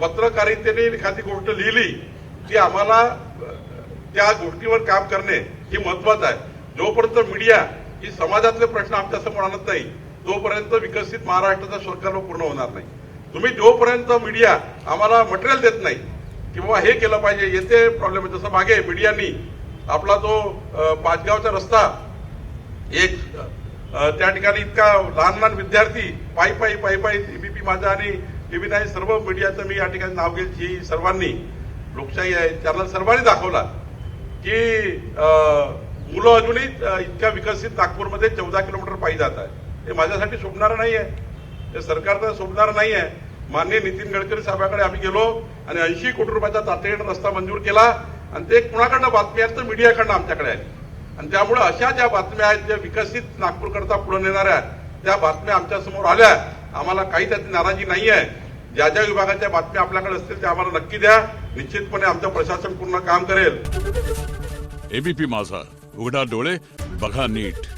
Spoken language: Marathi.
पत्रकारितेने एखादी गोष्ट लिहिली ती आम्हाला त्या गोष्टीवर काम करणे हे महत्वाचं आहे. जोपर्यंत मीडिया ही समाजातले प्रश्न आमच्यासमोर आणत नाही तोपर्यंत विकसित महाराष्ट्राचा सरकार पूर्ण होणार नाही. तुम्ही जोपर्यंत मीडिया आम्हाला मटेरियल देत नाही की बाबा हे केलं पाहिजे येथे प्रॉब्लेम आहे जसं मागे मीडियानी आपला जो पाचगावचा रस्ता एक त्या ठिकाणी इतका लहान लहान विद्यार्थी पायी पायी पायी पायी बीपी माझा आणि टीव्ही नाही सर्व मीडियाचं मी या ठिकाणी नाव घेत ही सर्वांनी लोकशाही आहे त्याला सर्वांनी दाखवला की मुलं अजूनही इतक्या विकसित नागपूरमध्ये चौदा किलोमीटर पायी जात आहे हे माझ्यासाठी शोभणारं नाही आहे. हे सरकारचं शोभणारं नाही आहे. माननीय नितीन गडकरी साहेबाकडे आम्ही गेलो आणि ऐंशी कोटी रुपयाचा तातडीनं रस्ता मंजूर केला आणि ते कुणाकडनं बातमी आहेत तर मीडियाकडनं आमच्याकडे आहे आणि त्यामुळे अशा ज्या बातम्या आहेत ज्या विकसित नागपूरकरता पुढे नेणाऱ्या त्या बातम्या आमच्यासमोर आल्या आम्हाला काही त्यात नाराजी नाही आहे ज्या ज्या विभागाच्या बातम्या आपल्याकडे असतील त्या आम्हाला नक्की द्या. निश्चितपणे आमचं प्रशासन पूर्ण काम करेल. एबीपी माझा. उघडा डोळे बघा नीट.